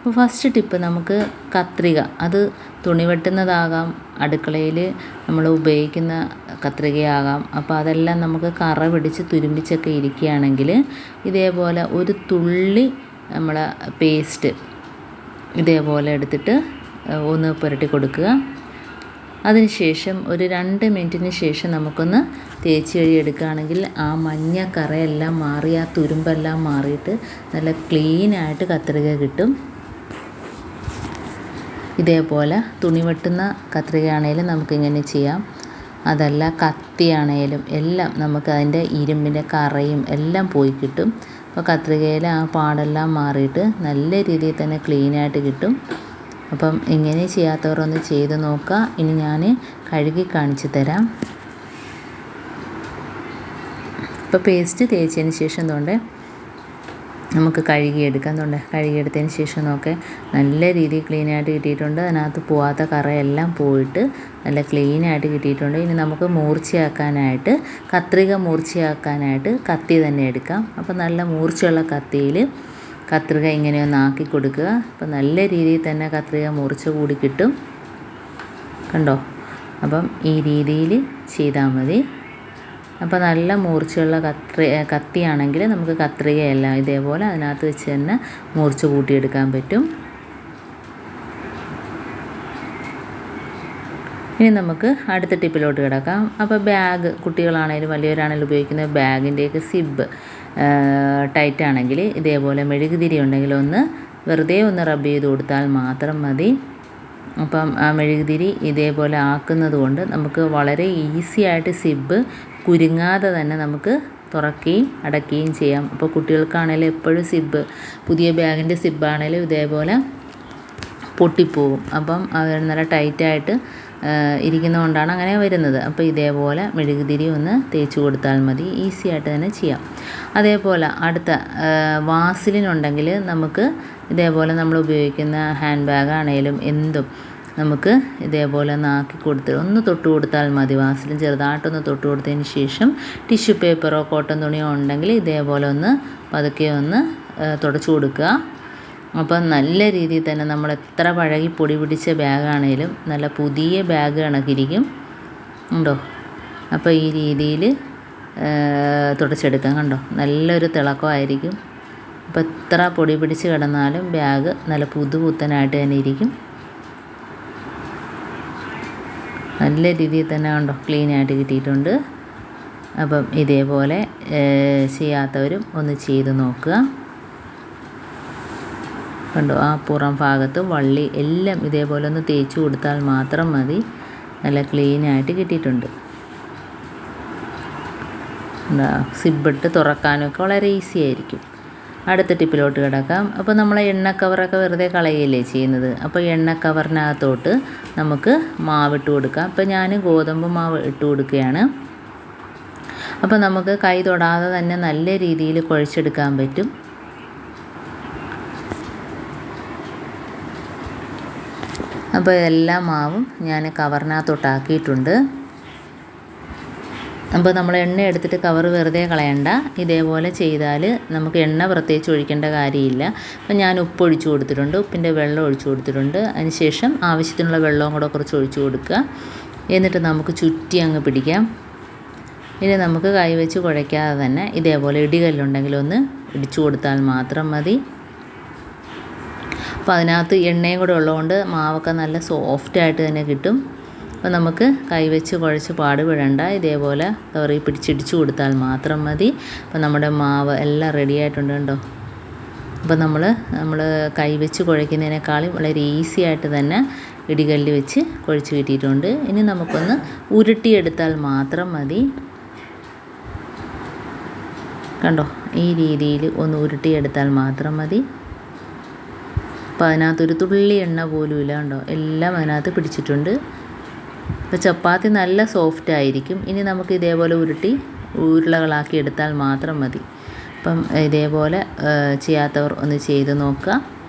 അപ്പോൾ first tip നമുക്ക് കത്രിക. അത് തുണി വെട്ടുന്നതാകാം അടുക്കളയിൽ നമ്മൾ ഉപയോഗിക്കുന്ന കത്രികയാകാം. അപ്പോൾ അതെല്ലാം നമുക്ക് കറ പിടിച്ച് തുരുമ്പിച്ചൊക്കെ ഇരിക്കുകയാണെങ്കിൽ ഇതേപോലെ ഒരു തുള്ളി നമ്മളെ പേസ്റ്റ് ഇതേപോലെ എടുത്തിട്ട് ഒന്ന് പുരട്ടി കൊടുക്കുക. അതിനുശേഷം ഒരു രണ്ട് മിനിറ്റിന് ശേഷം നമുക്കൊന്ന് തേച്ച് കഴുകിയെടുക്കുകയാണെങ്കിൽ ആ മഞ്ഞ കറയെല്ലാം മാറി ആ തുരുമ്പെല്ലാം മാറിയിട്ട് നല്ല ക്ലീനായിട്ട് കത്രിക കിട്ടും. ഇതേപോലെ തുണി വെട്ടുന്ന കത്രികയാണേലും നമുക്കിങ്ങനെ ചെയ്യാം. അതല്ല കത്തിയാണേലും എല്ലാം നമുക്ക് അതിന്റെ ഇരുമ്പിന്റെ കറയും എല്ലാം പോയി കിട്ടും. അപ്പോൾ കത്രികയിൽ ആ പാടെല്ലാം മാറിയിട്ട് നല്ല രീതിയിൽ തന്നെ ക്ലീനായിട്ട് കിട്ടും. അപ്പം ഇങ്ങനെ ചെയ്യാത്തവരൊന്ന് ചെയ്ത് നോക്കുക. ഇനി ഞാൻ കഴുകി കാണിച്ചു തരാം. ഇപ്പോൾ പേസ്റ്റ് തേച്ചതിന് ശേഷം തോണ്ടേ നമുക്ക് കഴുകിയെടുക്കാം. എന്തുകൊണ്ട് കഴുകിയെടുത്തതിന് ശേഷം നോക്കെ നല്ല രീതിയിൽ ക്ലീനായിട്ട് കിട്ടിയിട്ടുണ്ട്. അതിനകത്ത് പോവാത്ത കറയെല്ലാം പോയിട്ട് നല്ല ക്ലീനായിട്ട് കിട്ടിയിട്ടുണ്ട്. ഇനി നമുക്ക് മൂർച്ചയാക്കാനായിട്ട് കത്രിക മൂർച്ചയാക്കാനായിട്ട് കത്തി തന്നെ എടുക്കാം. അപ്പോൾ നല്ല മൂർച്ചയുള്ള കത്തിയിൽ കത്രിക ഇങ്ങനെ ആക്കി കൊടുക്കുക. അപ്പോൾ നല്ല രീതിയിൽ തന്നെ കത്രിക മൂർച്ച കൂടി കിട്ടും. കണ്ടോ? അപ്പം ഈ രീതിയിൽ ചെയ്താൽ മതി. അപ്പോൾ നല്ല മൂർച്ചയുള്ള കത്രി കത്തിയാണെങ്കിൽ നമുക്ക് കത്രികയല്ല ഇതേപോലെ അതിനകത്ത് വെച്ച് തന്നെ മൂർച്ച കൂട്ടിയെടുക്കാൻ പറ്റും. ഇനി നമുക്ക് അടുത്ത ടിപ്പിലോട്ട് കിടക്കാം. അപ്പോൾ ബാഗ് കുട്ടികളാണെങ്കിലും വലിയവരാണെങ്കിലും ഉപയോഗിക്കുന്ന ബാഗിന്റെയൊക്കെ സിബ് ടൈറ്റ് ആണെങ്കിൽ ഇതേപോലെ മെഴുകുതിരി ഉണ്ടെങ്കിൽ ഒന്ന് വെറുതെ ഒന്ന് റബ്ബ് ചെയ്ത് കൊടുത്താൽ മാത്രം മതി. അപ്പം ആ മെഴുകുതിരി ഇതേപോലെ ആക്കുന്നത് കൊണ്ട് നമുക്ക് വളരെ ഈസി ആയിട്ട് സിബ് കുരുങ്ങാതെ തന്നെ നമുക്ക് തുറക്കുകയും അടയ്ക്കുകയും ചെയ്യാം. അപ്പോൾ കുട്ടികൾക്കാണേലും എപ്പോഴും സിബ് പുതിയ ബാഗിന്റെ സിബാണേലും ഇതേപോലെ പൊട്ടിപ്പോവും. അപ്പം അവർ നല്ല ടൈറ്റായിട്ട് ഇരിക്കുന്നതുകൊണ്ടാണ് അങ്ങനെ വരുന്നത്. അപ്പോൾ ഇതേപോലെ മെഴുകുതിരി ഒന്ന് തേച്ച് കൊടുത്താൽ മതി. ഈസി ആയിട്ട് തന്നെ ചെയ്യാം. അതേപോലെ അടുത്ത വാസിലിനുണ്ടെങ്കിൽ നമുക്ക് ഇതേപോലെ നമ്മൾ ഉപയോഗിക്കുന്ന ഹാൻഡ് ബാഗ് ആണെങ്കിലും എന്തും നമുക്ക് ഇതേപോലെ ഒന്ന് ആക്കി കൊടുത്ത് ഒന്ന് തൊട്ട് കൊടുത്താൽ മതി. വാസിലും ചെറുതായിട്ടൊന്ന് തൊട്ട് കൊടുത്തതിന് ശേഷം ടിഷ്യൂ പേപ്പറോ കോട്ടൺ തുണിയോ ഉണ്ടെങ്കിൽ ഇതേപോലെ ഒന്ന് പതുക്കെ ഒന്ന് തുടച്ചു കൊടുക്കുക. അപ്പം നല്ല രീതിയിൽ തന്നെ നമ്മൾ എത്ര പഴകി പൊടി പിടിച്ച ബാഗാണേലും നല്ല പുതിയ ബാഗ് കണക്കിരിക്കും. ഉണ്ടോ? അപ്പോൾ ഈ രീതിയിൽ തുടച്ചെടുക്കാം കണ്ടോ? നല്ലൊരു തിളക്കമായിരിക്കും. അപ്പോൾ എത്ര പൊടി പിടിച്ച് കിടന്നാലും ബാഗ് നല്ല പുതുപുത്തനായിട്ട് തന്നെ ഇരിക്കും. നല്ല രീതിയിൽ തന്നെ കണ്ടോ ക്ലീനായിട്ട് കിട്ടിയിട്ടുണ്ട്. അപ്പം ഇതേപോലെ ചെയ്യാത്തവരും ഒന്ന് ചെയ്ത് നോക്കുക. കണ്ടോ ആ പുറം ഭാഗത്ത് വള്ളി എല്ലാം ഇതേപോലെ ഒന്ന് തേച്ച് കൊടുത്താൽ മാത്രം മതി. നല്ല ക്ലീനായിട്ട് കിട്ടിയിട്ടുണ്ട്. എന്താ സിബിട്ട് തുറക്കാനൊക്കെ വളരെ ഈസി ആയിരിക്കും. അടുത്ത ടിപ്പിലോട്ട് കിടക്കാം. അപ്പോൾ നമ്മൾ എണ്ണ കവറൊക്കെ വെറുതെ കളയുകയല്ലേ ചെയ്യുന്നത്? അപ്പോൾ എണ്ണ കവറിനകത്തോട്ട് നമുക്ക് മാവ് ഇട്ട് കൊടുക്കാം. അപ്പോൾ ഞാൻ ഗോതമ്പ് മാവ് ഇട്ട് കൊടുക്കുകയാണ്. അപ്പോൾ നമുക്ക് കൈ തൊടാതെ തന്നെ നല്ല രീതിയിൽ കുഴച്ചെടുക്കാൻ പറ്റും. അപ്പോൾ എല്ലാ മാവും ഞാൻ കവറിനകത്തോട്ടാക്കിയിട്ടുണ്ട്. അപ്പോൾ നമ്മൾ എണ്ണ എടുത്തിട്ട് കവർ വെറുതെ കളയണ്ട. ഇതേപോലെ ചെയ്താൽ നമുക്ക് എണ്ണ പ്രത്യേകിച്ച് ഒഴിക്കേണ്ട കാര്യമില്ല. അപ്പോൾ ഞാൻ ഉപ്പ് ഒഴിച്ചു കൊടുത്തിട്ടുണ്ട്. ഉപ്പിന്റെ വെള്ളം ഒഴിച്ചു കൊടുത്തിട്ടുണ്ട്. അതിനുശേഷം ആവശ്യത്തിനുള്ള വെള്ളവും കൂടെ കുറച്ച് ഒഴിച്ചു കൊടുക്കുക. എന്നിട്ട് നമുക്ക് ചുറ്റി അങ്ങ് പിടിക്കാം. ഇനി നമുക്ക് കൈവച്ച് കുഴയ്ക്കാതെ തന്നെ ഇതേപോലെ ഇടികല്ലുണ്ടെങ്കിൽ ഒന്ന് ഇടിച്ചു കൊടുത്താൽ മാത്രം മതി. അപ്പോൾ അതിനകത്ത് എണ്ണയും കൂടെ ഉള്ളതുകൊണ്ട് മാവൊക്കെ നല്ല സോഫ്റ്റായിട്ട് തന്നെ കിട്ടും. അപ്പോൾ നമുക്ക് കൈവച്ച് കുഴച്ച് പാടുപെടണ്ട. ഇതേപോലെ കവറി പിടിച്ചിടിച്ചു കൊടുത്താൽ മാത്രം മതി. അപ്പോൾ നമ്മുടെ മാവ് എല്ലാം റെഡി ആയിട്ടുണ്ട് കേട്ടോ അപ്പോൾ നമ്മൾ നമ്മൾ കൈവച്ച് കുഴയ്ക്കുന്നതിനേക്കാളും വളരെ ഈസി ആയിട്ട് തന്നെ ഇടികല്ല് വെച്ച് കുഴച്ച് കിട്ടിയിട്ടുണ്ട്. ഇനി നമുക്കൊന്ന് ഉരുട്ടിയെടുത്താൽ മാത്രം മതി. കണ്ടോ? ഈ രീതിയിൽ ഒന്ന് ഉരുട്ടിയെടുത്താൽ മാത്രം മതി. അപ്പോൾ അതിനകത്തൊരു തുള്ളി എണ്ണ പോലും ഇല്ല കണ്ടോ? എല്ലാം അതിനകത്ത് പിടിച്ചിട്ടുണ്ട്. അപ്പോൾ ചപ്പാത്തി നല്ല സോഫ്റ്റ് ആയിരിക്കും. ഇനി നമുക്ക് ഇതേപോലെ ഉരുട്ടി ഉരുളകളാക്കി എടുത്താൽ മാത്രം മതി. അപ്പം ഇതേപോലെ ചെയ്യാത്തവർ ഒന്ന് ചെയ്ത് നോക്കുക.